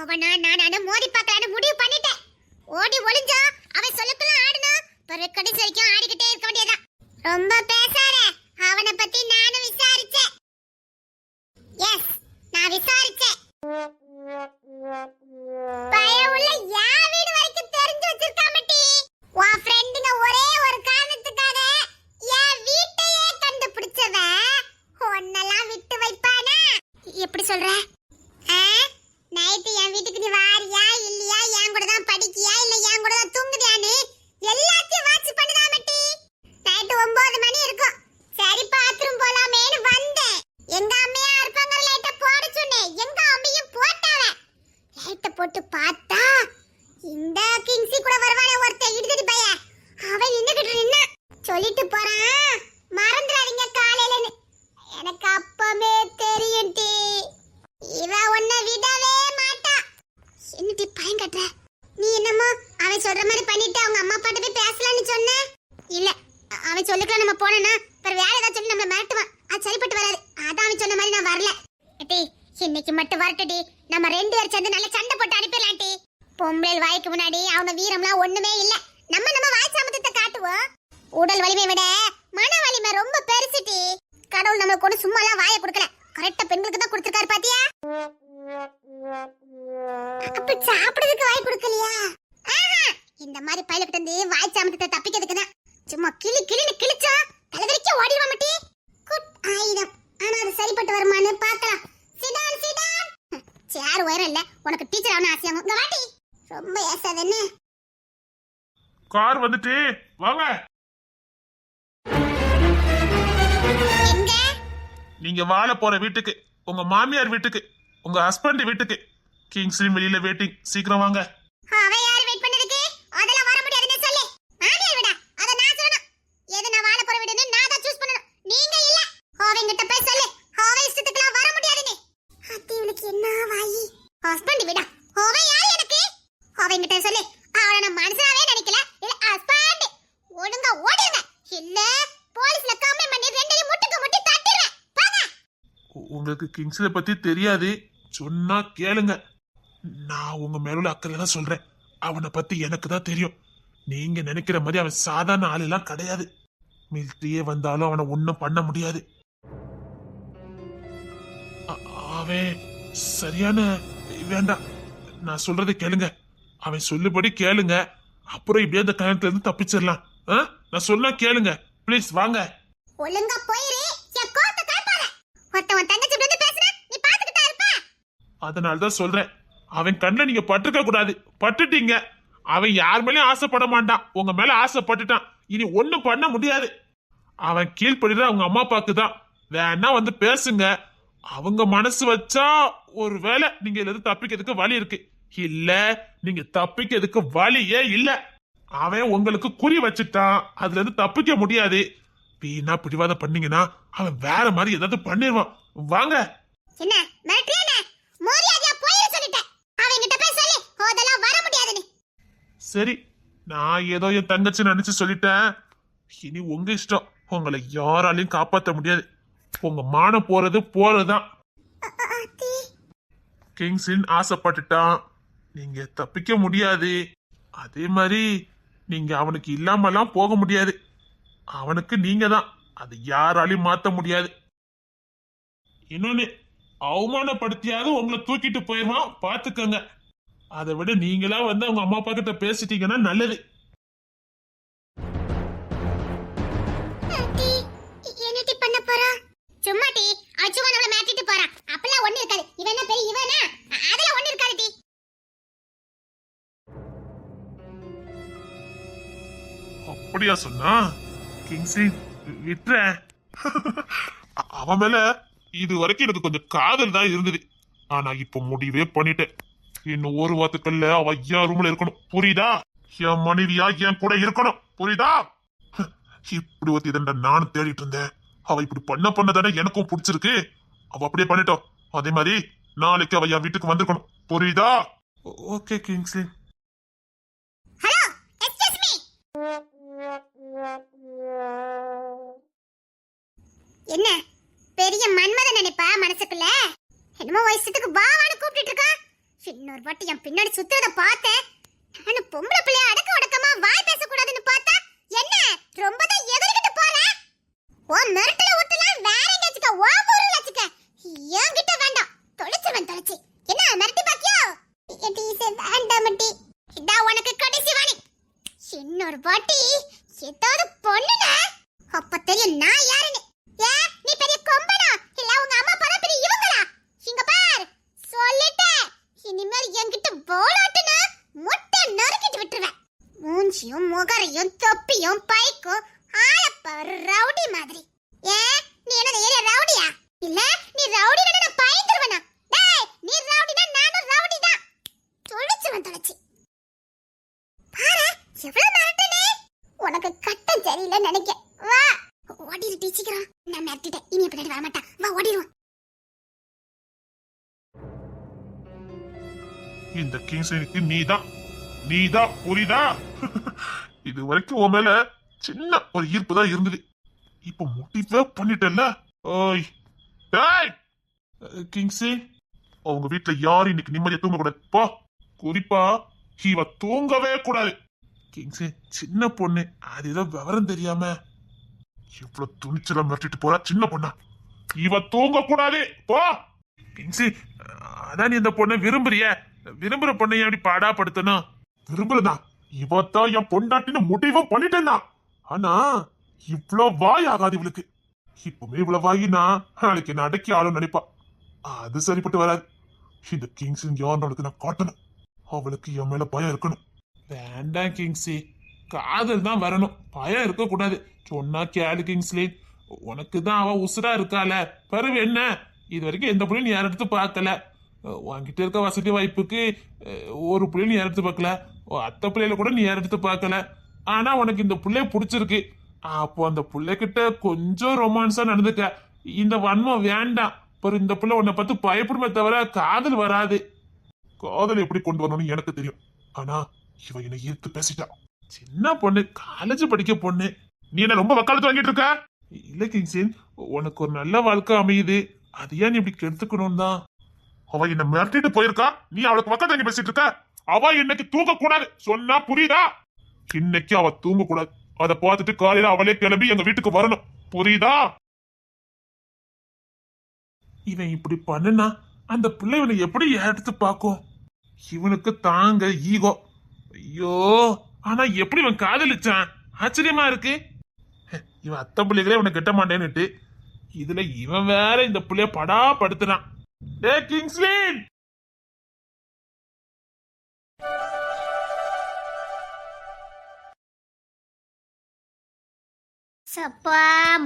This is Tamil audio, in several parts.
அவனா நானானு மோதி பார்க்கலான்னு முடிவு பண்ணிட்டேன். ஓடி ஒளிஞ்சா அவன் சொல்லுக்குள்ள ஆடணும் பிறகு கடைசி வரைக்கும் ஆடிக்கிட்டே இருக்க வேண்டியதுதான். ரொம்ப பேசாத அவனை பத்தி நானும் விசாரிச்சேன். எஸ் நான் விசாரிச்சேன். பயவுள்ள யார் வீடு வரைக்கும் தெரிஞ்சு வச்சிருக்காமட்டி உன் ஃப்ரெண்டுங்க ஒரே ஒரு காரணத்துக்காக என் வீட்டையே கண்டுபிடிச்சவன். உன்னெல்லாம் விட்டு வைப்பானா? எப்படி சொல்ற நைட்டு என் வீட்டுக்கு நீ வாரியா இல்லையா என் கூட தான் படிக்கியா இல்ல என் கூட தான் தூங்குறியான்னு எல்லாத்தையும் வாட்ச் பண்ணுதா மட்டி நைட்டு ஒன்பது மணி இருக்கும் சரி பாத்ரூம் போலாமேன்னு வந்தேன் எங்க அம்மையா இருப்பாங்க லைட்ட போட சொன்னேன் எங்க அம்மையும் போட்டாவ லைட்ட போட்டு பார்த்தா இந்த கிங்ஸி கூட வருவானே ஒருத்தன் இடுதடி பைய அவன் நின்னுகிட்டு நின்னா சொல்லிட்டு போறான் மறந்துடாதீங்க காலையிலன்னு எனக்கு அப்பமே தெரியும் டி இவ உன்னை விடவே மாட்டா என்னடி பையன் கட்டுற நீ என்னமோ அவன் சொல்ற மாதிரி பண்ணிட்டு அவங்க அம்மா அப்பாட்ட போய் பேசலாம்னு சொன்ன இல்ல அ- அவன் சொல்லிக்கலாம் போனோம்னா அப்புறம் வேற ஏதாவது சொல்லி நம்மள மிரட்டுவான். அது சரிப்பட்டு வராது. அதான் அவன் சொன்ன மாதிரி நான் வரல. டி இன்னைக்கு மட்டும் வரட்டுடி நம்ம ரெண்டு பேர் சேர்ந்து நல்ல சண்டை போட்டு அனுப்பிடலாம் டி பொம்பளை வாய்க்கு முன்னாடி அவங்க வீரம்லாம் ஒண்ணுமே இல்ல. நம்ம நம்ம வாய் சாமத்தத்தை காட்டுவோம். உடல் வலிமை விட மன வலிமை ரொம்ப பெருசு டி கடவுள் நம்மளுக்கு ஒண்ணு சும்மா எல்லாம் வாயை கொடுக்கல. கரெக்டா பெண்களுக்கு தான் கொடுத்துருக்காரு பாத்தியா? அப்ப சாப்பிடுறதுக்கு வாய் கொடுக்கலையா? ஆஹா, இந்த மாதிரி பையன்கிட்ட இருந்து வாய் சாமத்தத்தை போற வீட்டுக்கு உங்க மாமியார் வீட்டுக்கு உங்க ஹஸ்பண்ட் வீட்டுக்கு. கிங்ஸ்லின் வெளியில வெயிட்டிங் சீக்கிரம் வாங்க அவன் யார் வெயிட் பண்ணதுக்கு அதெல்லாம் வர முடியாதுன்னு சொல்லு மாமியார் விடா அத நான் சொல்லணும் எது நான் வாழ போற வீடுன்னு நான் தான் சூஸ் பண்ணணும் நீங்க இல்ல அவன் கிட்ட போய் சொல்லு அவன் இஷ்டத்துக்குலாம் வர முடியாதுன்னு அத்தி இவளுக்கு என்ன வாயி ஹஸ்பண்ட் விடா அவன் யார் எனக்கு அவன் கிட்ட சொல்லு அவளை நான் மனுஷனாவே நினைக்கல இல்ல ஹஸ்பண்ட் ஒழுங்கா ஓடுங்க இல்ல போலீஸ்ல கம்ப்ளைண்ட் பண்ணி ரெண்டையும் முட்டுக்கு முட்டி தட்டிடுவேன் போங்க உ- உங்களுக்கு கிங்ஸ்ல பத்தி தெரியாது. சொன்னா கேளுங்க. நான் உங்க மேல உள்ள அக்கறை தான் சொல்றேன். அவனை பத்தி எனக்கு தான் தெரியும். நீங்க நினைக்கிற மாதிரி அவன் சாதாரண ஆள் எல்லாம் கிடையாது. மிலிட்ரியே வந்தாலும் அவனை ஒன்றும் பண்ண முடியாது. அவன் சரியான வேண்டாம். நான் சொல்றதை கேளுங்க. அவன் சொல்லுபடி கேளுங்க. அப்புறம் இப்படியே அந்த கல்யாணத்துல இருந்து தப்பிச்சிடலாம். ஆ? நான் சொன்னா கேளுங்க. ப்ளீஸ் வாங்க. ஒழுங்கா போயிரு. என் கோத்த காப்பாத ஒருத்தவன் தங்கச்சி இப்படி வந்து பேசுனா நீ பாத்துக்கிட்டா இருப்ப அதனால தான் சொல்றேன். அவன் கண்ணில் நீங்க பட்டுக்க கூடாது. பட்டுட்டீங்க. அவன் யார் மேலயும் ஆசைப்பட மாட்டான். உங்க மேல ஆசைப்பட்டுட்டான். இனி ஒண்ணும் பண்ண முடியாது. அவன் கீழ்படுற அவங்க அம்மா அப்பாக்கு தான். வேணா வந்து பேசுங்க. அவங்க மனசு வச்சா ஒரு வேளை நீங்க இதுல தப்பிக்கிறதுக்கு வழி இருக்கு. இல்ல நீங்க தப்பிக்கிறதுக்கு வழியே இல்ல. அவன் உங்களுக்கு குறி வச்சுட்டான். அதுல இருந்து தப்பிக்க முடியாது. வீணா பிடிவாதம் பண்ணீங்கன்னா அவன் வேற மாதிரி ஏதாவது பண்ணிடுவான் வாங்க. என்ன மிரட்டுறியா மரியாதையா போயிரு சொல்லிட்டேன் அவன் கிட்ட போய் சொல்லு அதெல்லாம் வர முடியாதுன்னு சரி நான் ஏதோ என் தங்கச்சி நினைச்சு சொல்லிட்டேன். இனி உங்க இஷ்டம். உங்களை யாராலையும் காப்பாற்ற முடியாது. உங்க மானம் போறது போறதுதான். கிங்ஸின் ஆசைப்பட்டுட்டான். நீங்க தப்பிக்க முடியாது. அதே மாதிரி நீங்க அவனுக்கு இல்லாமலாம் போக முடியாது. அவனுக்கு நீங்க தான் அது யாராலையும் மாத்த முடியாது. இன்னொன்னு அவமானப்படுத்தியாவது உங்களை தூக்கிட்டு போயிடுவான். பாத்துக்கங்க. அதை விட நீங்களா வந்து அவங்க அம்மா அப்பா கிட்ட பேசிட்டீங்கன்னா நல்லது. சும்மா டி அவன் சும்மா நம்மள மாட்டிட்டு போறான் அப்பெல்லாம் ஒண்ணு இருக்காது. இவன் பெரிய இவனா? அதெல்லாம் ஒண்ணு இருக்காது டி. அப்படியா சொன்னா? கிங்ஸி விட்டுற. அவன் மேல இது வரைக்கும் எனக்கு கொஞ்சம் காதல் தான் இருந்தது. ஆனா இப்ப முடிவே பண்ணிட்டேன். இன்னும் ஒரு வாரத்துக்குள்ள அவ ஐயா ரூம்ல இருக்கணும். புரியுதா? என் மனைவியா என் கூட இருக்கணும். புரியுதா? இப்படி ஒருத்தி இதண்ட நானும் தேடிட்டு இருந்தேன். அவ இப்படி பண்ண பண்ண தானே எனக்கும் பிடிச்சிருக்கு. அவ அப்படியே பண்ணிட்டோம். அதே மாதிரி நாளைக்கு அவ என் வீட்டுக்கு வந்திருக்கணும். புரியுதா? Okay Kingsley. என்ன? பெரிய மன்மத நினைப்பா மனசுக்குள்ள? என்னமோ வயசுக்கு வாவான்னு கூப்பிட்டு இருக்கா? இன்னொரு வாட்டி என் பின்னாடி சுத்துறத பார்த்தேன். நானும் பொம்பளை பிள்ளைய அடக்க உடக்கமா வாய் பேசக்கூடாதுன்னு பார்த்தா என்ன? ரொம்ப தான் எதிர்கிட்டு போற? ஓ மிரட்டல ஊத்தலாம் வேற எங்கேச்சுக்க ஓ ஊர்ல வச்சுக்க என்கிட்ட வேண்டாம் தொலைச்சிருவேன் தொலைச்சி என்ன மிரட்டி பாக்கியோ எட்டி வேண்டாம் மட்டி இதா உனக்கு கடைசி வாணி இன்னொரு வாட்டி ஏதாவது பொண்ணுன அப்ப தெரியும் நான் யாருன்னு ஏ நீ பெரிய கொம்பனா இல்ல உங்க அம்மா அப்பா தான் பெரிய இவங்களா இங்க பார் சொல்லிட்டேன் இனிமேல் என்கிட்ட போலாட்டுனா முட்டை நறுக்கிட்டு விட்டுருவேன் மூஞ்சியும் முகரையும் தொப்பியும் பைக்கும் ஆளப்பாரு ரவுடி மாதிரி ஏ நீ என்ன ஏரியா ரவுடியா இல்ல நீ ரவுடி நான் பயந்துருவனா டேய் நீ ரவுடினா நானும் ரவுடி தான் தொலைச்சுவன் தொலைச்சு பாரு எவ்வளவு மிரட்டுனே? உனக்கு கட்டம் சரியில்லை நினைக்க. வா. ஓடிடு டீச்சிக்கிறோம் நான் மிரட்டிட்டேன். இனி பின்னாடி வர மாட்டான் வா ஓடிடுவோம் இந்த கிங்ஸ்லினுக்கு நீதான் நீதான் புரியுதா இது வரைக்கும் உன் மேல சின்ன ஒரு ஈர்ப்பு தான் இருந்தது. இப்ப முடிவே பண்ணிட்டல்ல? ஓய். டேய்! கிங்ஸி அவங்க வீட்டுல யாரும் இன்னைக்கு நிம்மதியா தூங்க கூடாது போ. குறிப்பா இவ தூங்கவே கூடாது. கிங்ஸே சின்ன பொண்ணு. அது ஏதோ விவரம் தெரியாம. இவ்வளவு துணிச்சலா மிரட்டிட்டு போறா சின்ன பொண்ணா. இவ தூங்க கூடாது போ. கிங்ஸி அதான் நீ இந்த பொண்ணை விரும்புறிய. விரும்புற பொண்ணை எப்படி இப்படி பாடாப்படுத்தணும்? விரும்புறதான் இவத்தான் என் பொண்டாட்டின்னு முடிவும் பண்ணிட்டேன்னா. ஆனா இவ்வளோ வாய் ஆகாது இவளுக்கு. இப்பவுமே இவ்வளவு வாயினா நாளைக்கு என்ன அடக்கி ஆளும் நினைப்பா. அது சரிப்பட்டு வராது. இந்த கிங்ஸ் யாருன்னு நான் காட்டணும். அவளுக்கு என் மேல பயம் இருக்கணும். வேண்டாம் கிங்ஸி. காதல் தான் வரணும். பயம் இருக்க கூடாது சொன்னா கேளு கிங்ஸ்லி. உனக்கு தான் அவ உசுரா இருக்கால பருவ என்ன? இது வரைக்கும் எந்த புள்ளையும் நீ யாரும் எடுத்து பார்க்கல. உன்கிட்ட இருக்க வசதி வாய்ப்புக்கு ஒரு புள்ளையும் நீ யாரும் எடுத்து பார்க்கல. உன் அத்தை பிள்ளையில கூட நீ யாரும் எடுத்து பார்க்கல. ஆனா உனக்கு இந்த புள்ளைய பிடிச்சிருக்கு. அப்போ அந்த பிள்ளைகிட்ட கொஞ்சம் ரொமான்ஸா நடந்துக்க. இந்த வன்மம் வேண்டாம். பிறகு இந்த புள்ள உன்னை பார்த்து பயப்படுமே தவிர காதல் வராது. காதல் எப்படி கொண்டு வரணும்னு எனக்கு தெரியும். ஆனா இவ என்னை ஈர்த்து பேசிட்டா. சின்ன பொண்ணு? காலேஜ் படிக்க பொண்ணு. நீ என்ன ரொம்ப வக்காலத்து வாங்கிட்டு இருக்க? இல்ல கிங்ஸின் உனக்கு ஒரு நல்ல வாழ்க்கை அமையுது. அது ஏன் நீ இப்படி கெடுத்துக்கணும் தான்? அவ என்ன மிரட்டிட்டு போயிருக்கா? நீ அவளுக்கு வக்காலத்து வாங்கி பேசிட்டு இருக்க? அவ இன்னைக்கு தூங்க கூடாது சொன்னா புரியுதா? இன்னைக்கு அவ தூங்க கூடாது அதை பார்த்துட்டு காலையில அவளே கிளம்பி எங்க வீட்டுக்கு வரணும். புரியுதா? இவன் இப்படி பண்ணுனா அந்த பிள்ளை இவனை எப்படி எடுத்து பார்க்கும்? இவனுக்கு தாங்க ஈகோ. ஐயோ ஆனா எப்படி இவன் காதலிச்சான்? ஆச்சரியமா இருக்கு. இவன் அத்தை பிள்ளைகளே உனக்கு கெட்ட மாட்டேன்னுட்டு. இதுல இவன் வேற இந்த பிள்ளைய படா படுத்துறான். டே கிங்ஸ்லின் சப்பா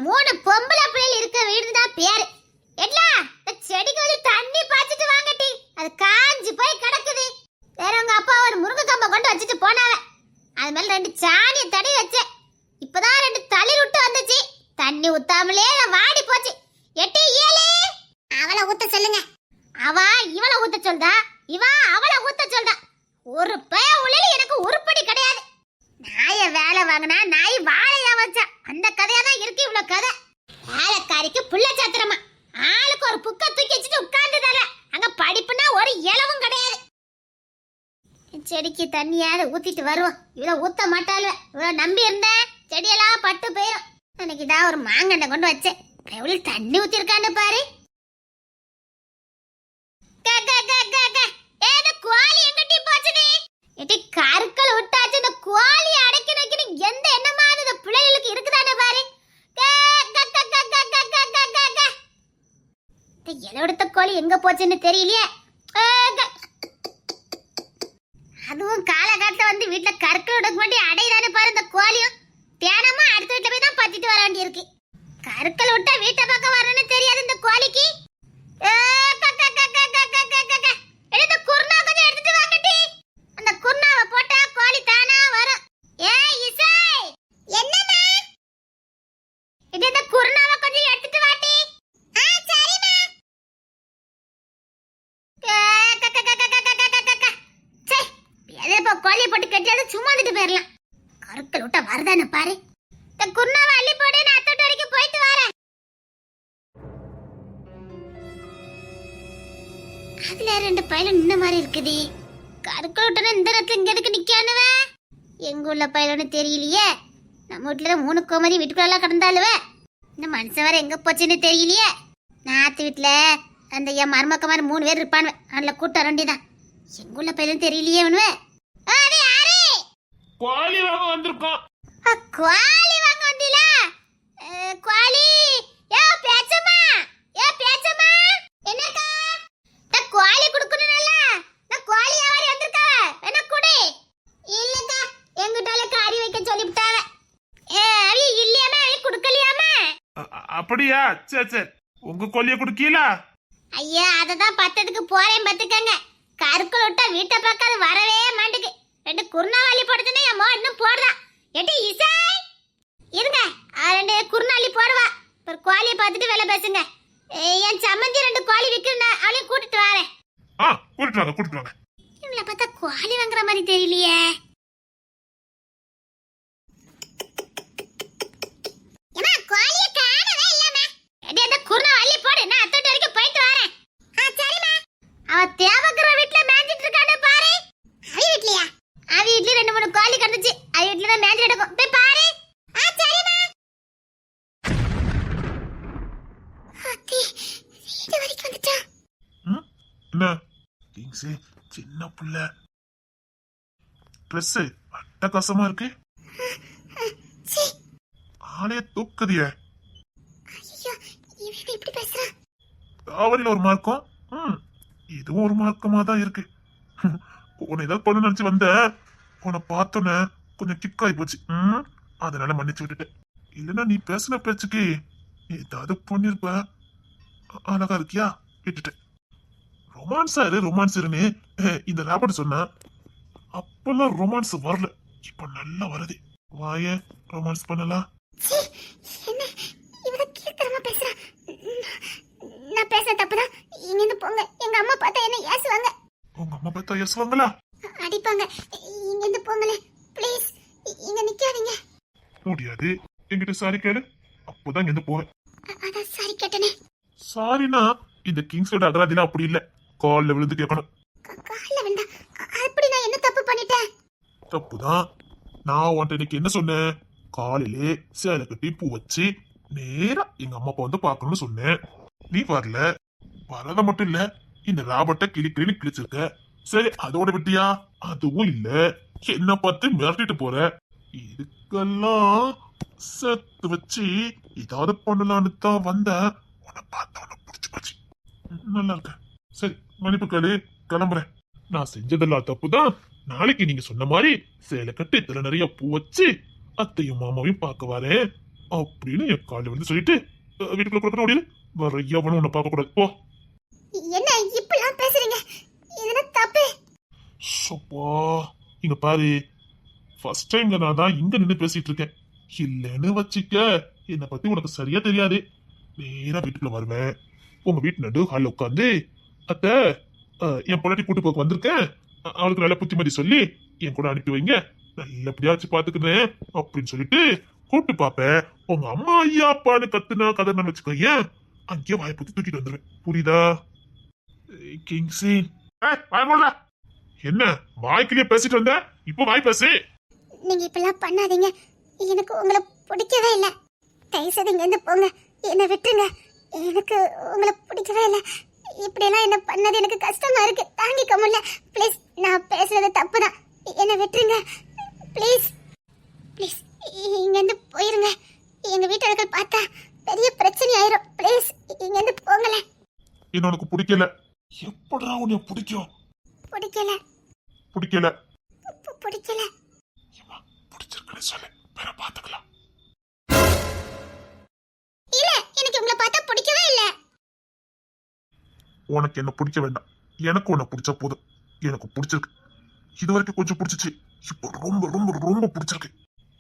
மூணு பொம்பளை பிள்ளைகள் இருக்க வீடு தான் பேரு. எட்லா இந்த செடிக்கு வந்து தண்ணி பாய்ச்சிட்டு வாங்கட்டி அது காஞ்சு போய் கிடக்குது. வேற உங்க அப்பா ஒரு முருங்கை கம்பை கொண்டு வச்சுட்டு போனாவே அது மேல ரெண்டு சாணியை தடி வச்சேன். இப்பதான் ரெண்டு தளிர் விட்டு வந்துச்சு. தண்ணி ஊத்தாமலே வாடி போச்சு. எட்டி ஏலே அவளை ஊத்த சொல்லுங்க. அவ இவளை ஊத்த சொல்றா. இவ அவளை ஊத்த சொல்றா. ஒரு பய உள்ள எனக்கு உருப்படி கிடையாது. நாய வேலை வாங்கினா நாய் வாழையா வச்சா. அந்த கதையா தான் இருக்கு இவ்வளவு கதை. வேலைக்காரிக்கு புள்ள சாத்திரமா. ஆளுக்கு ஒரு புக்க தூக்கி வச்சுட்டு உட்கார்ந்துதால அங்க படிப்புனா ஒரு இலவும் கிடையாது. செடிக்கு தண்ணியாவது ஊத்திட்டு வருவோம் இவ்வளோ ஊத்த மாட்டாள் இவ்வளோ நம்பி இருந்தேன் செடியெல்லாம் பட்டு போயிடும் எனக்கு தான் ஒரு மாங்கண்டை கொண்டு வச்சேன் எவ்வளோ தண்ணி ஊத்திருக்கான்னு பாரு கற்கள் விட்டாச்சு இந்த கோழி அடைக்கணும் வைக்கணும் எந்த எண்ணமா பிள்ளைகளுக்கு இருக்குதானே பாரு எதை எடுத்த கோழி எங்க போச்சுன்னு தெரியலையே வீட்டுல கற்கள் உடக்க மாட்டி அடையுதானு பாரு இந்த கோழியும். தேனமா அடுத்த வீட்டுல போய் தான் பத்திட்டு வர வேண்டியிருக்கு. கற்கள் விட்டா வீட்டை பக்கம் வரணும்னு தெரியாது இந்த கோழிக்கு. எடுத்து குருணா கொஞ்சம் எடுத்துட்டு வாங்கட்டி எங்க உள்ள பையலன்னு தெரியலையே. நம்ம வீட்டுல மூணு கோமதி வீட்டுக்குள்ள கிடந்தாலுவ இந்த மனுஷன் வேற எங்க போச்சுன்னு தெரியலையே. நாத்து வீட்டுல அந்த என் மருமக்க மாதிரி மூணு பேர் இருப்பானுவ. அதில் கூட்டம் ரெண்டிதான் எங்க உள்ள பையலும் தெரியலையே அவனுவ. அது யாரு? கோழி வாங்க வந்திருக்கோம் குவாலி வாங்க வந்தீல? குவாலி. ஏ பேச்சம்மா. ஏ பேச்சம்மா. என்னக்கா நான் குவாலி குடுக்கணும்ல. நான் குவாலி வியாபாரி வந்திருக்கா. வேணா குடு? இல்லக்கா. எங்கிட்டால காரி வைக்க சொல்லிவிட்டாவ. ஏ அவி இல்லையாம அவி குடுக்கலையாம அப்படியா? சரி சரி. உங்க கோழிய குடுக்கீங்களா ஐயா அதை தான் பத்ததுக்கு போறேன் பார்த்துக்கங்க. கருக்கள் விட்டா வீட்டை பார்க்க அது வரவே மாட்டுக்கு. ரெண்டு குருணாவளி போடுதுன்னு என் மோ இன்னும் போடுறான் எட்டி இசை? இருங்க. ரெண்டு குருணாளி போடுவா. ஒரு கோழியை பார்த்துட்டு வேலை பேசுங்க. என் சம்மந்தி ரெண்டு கோழி விற்கிறேன் அவளையும் கூட்டிட்டு வரேன். ஆ கூட்டிட்டு வாங்க கூட்டிட்டு வாங்க. இவங்கள பார்த்தா கோழி வாங்குற மாதிரி தெரியலையே கோழியை காணவே இல்லம்மா எடி அந்த குருணை அள்ளி போடு நான் அத்தோட்ட வரைக்கும் போயிட்டு வரேன் ஆ சரிம்மா அவ தேவக்கிற வீட்ல மேஞ்சிட்டு இருக்கானே பாரு அவி வீட்லயா அவி வீட்ல ரெண்டு மூணு கோழி கிடந்துச்சு அவி வீட்ல தான் மேஞ்சிட்டு இருக்கும் போய் பாரு ஆ சரிம்மா அத்தி வீடு வரைக்கும் வந்துட்டா ம்? என்ன கிங்ஸு சின்ன புள்ள. ட்ரெஸ் அட்டகாசமா இருக்கு. ஆளைய தூக்குதிய. தாவரில் ஒரு மார்க்கம்? ம். இதுவும் ஒரு மார்க்கமா தான் இருக்கு. உன்னை ஏதாவது பண்ணு நினைச்சு வந்த. உன்னை பார்த்தோன்னே கொஞ்சம் கிக் ஆகி போச்சு. ம். அதனால மன்னிச்சு விட்டுட்டேன். இல்லைன்னா நீ பேசின பேச்சுக்கு ஏதாவது பண்ணிருப்ப. அழகா இருக்கியா? விட்டுட்டேன் ரொமான்ஸா இரு ரொமான்ஸ் இருன்னு. இந்த ராபர்ட் சொன்னா அப்பெல்லாம் ரொமான்ஸ் வரல. இப்ப நல்லா வருது. வாய ரொமான்ஸ் பண்ணலாம் நான் பேசுற தப்புதான். இங்கிருந்து போங்க. எங்க அம்மா பார்த்தா என்ன ஏசுவாங்க. உங்க அம்மா பார்த்தா யசுவாங்களா அடிப்பாங்க. இங்கிருந்து போங்களே ப்ளீஸ் இங்க நிக்காதீங்க. முடியாது. என்கிட்ட சாரி கேளு. அப்போதான் இங்க போவேன். அ- அதான் சாரி கேட்டனே. சாரினா இந்த கிங்ஸோட அகராதிலாம் அப்படி இல்ல. கால்ல விழுந்து கேட்கணும் அப்படி நான் என்ன தப்பு பண்ணிட்டேன்? தப்புதான். நான் உன்ட்ட இன்னைக்கு என்ன சொன்னேன்? காலையிலே சேலை கட்டி பூ வச்சு நேரா எங்க அம்மா அப்பா வந்து பார்க்கணும்னு சொன்னேன். நீ வரல. வரத மட்டும் இல்ல இந்த ராபர்ட்ட கிளிக்கிளின்னு கிழிச்சிருக்க. சரி அதோட விட்டியா? அதுவும் இல்ல. என்ன பார்த்து மிரட்டிட்டு போற? இதுக்கெல்லாம் சேர்த்து வச்சு ஏதாவது பண்ணலான்னு தான் வந்தேன். உன்னை பார்த்த உன்னை பிடிச்சு போச்சு. நல்லா இருக்க சரி மன்னிப்பு கேளு கிளம்புறேன். நான் செஞ்சதெல்லாம் தப்புதான். நாளைக்கு நீங்க சொன்ன மாதிரி சேலை கட்டி இதுல நிறைய பூ வச்சு அத்தையும் மாமாவையும் பார்க்க வரேன் அப்படின்னு என் காலையில வந்து சொல்லிட்டு வீட்டுக்குள்ள கொடுக்கற முடியல வர எவனும் உன்னை பார்க்க கூடாது. போ. என்ன இப்படிலாம் பேசுறீங்க? இதுல தப்பு? சப்பா இங்க பாரு. ஃபர்ஸ்ட் டைம் நான் தான் இங்க நின்று பேசிட்டு இருக்கேன். இல்லைன்னு வச்சுக்க என்னை பத்தி உனக்கு சரியா தெரியாது. நேரா வீட்டுக்குள்ள வருவேன். உங்க வீட்டு நடு ஹாலில் உட்காந்து அத்தை என் பொண்டாட்டி கூட்டு போக்கு வந்திருக்கேன். அவளுக்கு நல்ல புத்திமதி சொல்லி என் கூட அனுப்பி வைங்க. நல்லபடியாச்சு பாத்துக்கிறேன் அப்படின்னு சொல்லிட்டு கூட்டு பாப்பேன் உங்க அம்மா ஐயா அப்பான்னு கத்துனா கதை வச்சுக்கோங்க அங்கேயே வாயை பத்தி தூக்கிட்டு வந்துருவேன். புரியுதா? கிங்ஸின் என்ன வாய்க்குள்ளே பேசிட்டு வந்த? இப்போ வாய் பேசு. நீங்க இப்பெல்லாம் பண்ணாதீங்க. எனக்கு உங்களை பிடிக்கவே இல்லை. தயவு செய்து இங்க இருந்து போங்க. என்னை விட்டுருங்க. எனக்கு உங்களை பிடிக்கவே இல்லை. இப்படியெல்லாம் என்ன பண்ணது? எனக்கு கஷ்டமா இருக்கு. தாங்கிக்க முடியல. ப்ளீஸ் நான் பேசுறது தப்பு தான் என்னை விட்டுருங்க. ப்ளீஸ் ப்ளீஸ் இங்க இருந்து போயிருங்க. எங்க வீட்டாளர்கள் பார்த்தா பெரிய பிரச்சனை ஆயிரும் ப்ளீஸ் இங்க இருந்து போங்களேன் என்ன உனக்கு பிடிக்கல. எப்படா உன்னை பிடிக்கும்? பிடிக்கல. பிடிக்கல. பிடிக்கல. பிடிச்சிருக்குன்னு சொல்லு. வேற பாத்துக்கலாம் உனக்கு என்ன பிடிக்க வேண்டாம். எனக்கு உன்னை பிடிச்சா போதும். எனக்கு பிடிச்சிருக்கு. இது வரைக்கும் கொஞ்சம் பிடிச்சிச்சு. இப்போ ரொம்ப ரொம்ப ரொம்ப பிடிச்சிருக்கு.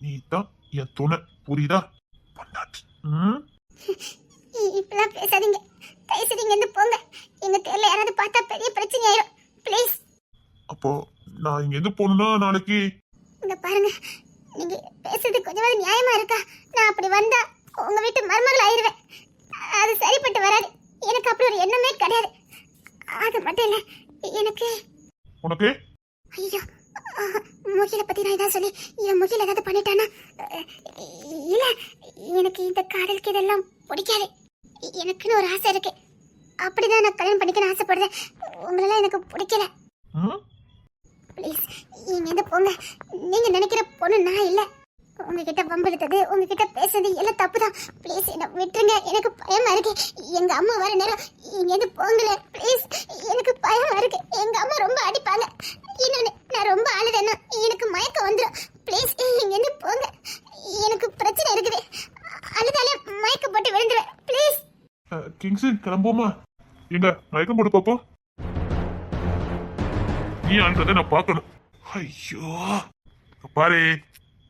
நீ தான் என் துணை. புரியுதா? பொண்டாட்டி. ம்? இ- இப்படிலாம் பேசாதீங்க. இங்க இருந்து போங்க. எங்க தெருல யாராவது பார்த்தா பெரிய பிரச்சனை ஆயிரும். ப்ளீஸ் அப்போ நான் இங்க இருந்து போகணும்னா நாளைக்கு? இங்க பாருங்க. நீங்க பேசுறது கொஞ்சமாவது நியாயமா இருக்கா? நான் அப்படி வந்தா உங்க வீட்டு மருமகள் ஆயிருவேன் அது சரிப்பட்டு வராது எனக்கு அப்படி ஒரு எண்ணமே கிடையாது அது மட்டும் இல்ல எனக்கு உனக்கு? ஐயோ முகில பத்தி நான் இதான் சொல்லி என் முகில ஏதாவது பண்ணிட்டானா? இல்ல எனக்கு இந்த காதலுக்கு இதெல்லாம் பிடிக்காது. எனக்குன்னு ஒரு ஆசை இருக்கு. அப்படிதான் நான் கல்யாணம் பண்ணிக்கணும்னு ஆசைப்படுறேன். உங்களெல்லாம் எனக்கு பிடிக்கல? ப்ளீஸ் இங்க இருந்து போங்க. நீங்க நினைக்கிற பொண்ணு நான் இல்ல. உங்ககிட்ட வம்பிழுத்தது உங்ககிட்ட பேசுறது எல்லாம் தப்பு தான் ப்ளீஸ் என்ன விட்டுருங்க. எனக்கு பயமா இருக்கு. எங்க அம்மா வர நேரம் இங்கேருந்து போங்களேன் ப்ளீஸ் எனக்கு பயமா இருக்கு. எங்க அம்மா ரொம்ப அடிப்பாங்க. இன்னொன்று நான் ரொம்ப அழுதேன்னா எனக்கு மயக்கம் வந்துடும் ப்ளீஸ் இங்கேருந்து போங்க. எனக்கு பிரச்சனை இருக்குது. அழுதாலே மயக்கம் போட்டு விழுந்துருவேன். Please ah, kings கிளம்புவோமா? எங்க மயக்கம் போட்டு பாப்போம். நீ ஆன்றதை நான் பார்க்கணும். ஐயோ. பாரு.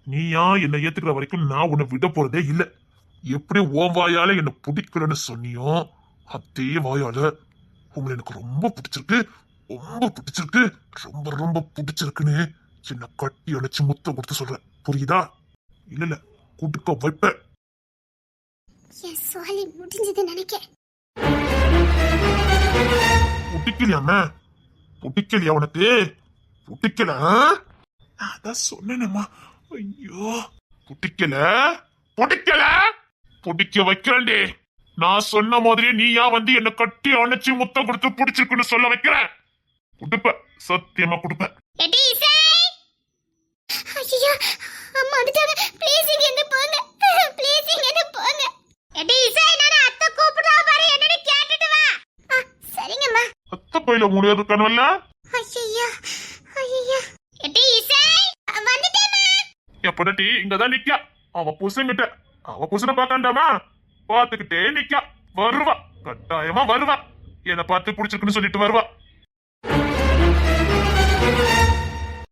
நீயா என்னை ஏத்துக்கிற வரைக்கும் நான் உன்னை விட போறதே இல்ல. எப்படி ஓ வாயால என்னை பிடிக்கலன்னு சொன்னியோ அதே வாயால உங்களை எனக்கு ரொம்ப பிடிச்சிருக்கு ரொம்ப பிடிச்சிருக்கு ரொம்ப ரொம்ப பிடிச்சிருக்குன்னு சின்ன கட்டி அணைச்சு முத்தம் கொடுத்து சொல்றேன். புரியுதா? இல்ல இல்ல குடுக்க வைப்பேன் முடிஞ்சது பிடிக்கலையாம? பிடிக்கலையா உனக்கு? பிடிக்கல அதான் சொன்னேனம்மா. ஐயோ பிடிக்கல. பிடிக்கல. பிடிக்க வைக்கிறேன்டே. நான் சொன்ன மாதிரியே நீயா வந்து என்ன கட்டி அணைச்சு முத்தம் கொடுத்து பிடிச்சிருக்குன்னு சொல்ல வைக்கிறேன் கொடுப்ப சத்தியமா கொடுப்ப. எடி இசை! ஐயோ அம்மா வந்துட்டாங்க. ப்ளீஸ் இங்க இருந்து போங்க. ப்ளீஸ் இங்க இருந்து போங்க. எடி இசை நான் அத்தை கூப்பிடுறா பாரு என்னன்னு கேட்டுட்டு வா. ஆ, சரிங்கம்மா. அத்த பையில முடியாது கனவல்ல ஐயோ ஐயோ எடி இசை வந்துட்டேம்மா என் பொண்டாட்டி இங்கதான் நிக்கா. அவ புசுங்கிட்ட. அவ புசுன பார்க்காண்டாமா? பார்த்துக்கிட்டே நிக்கா. வருவா. கட்டாயமா வருவா. என்ன பார்த்து பிடிச்சிருக்குன்னு சொல்லிட்டு வருவா.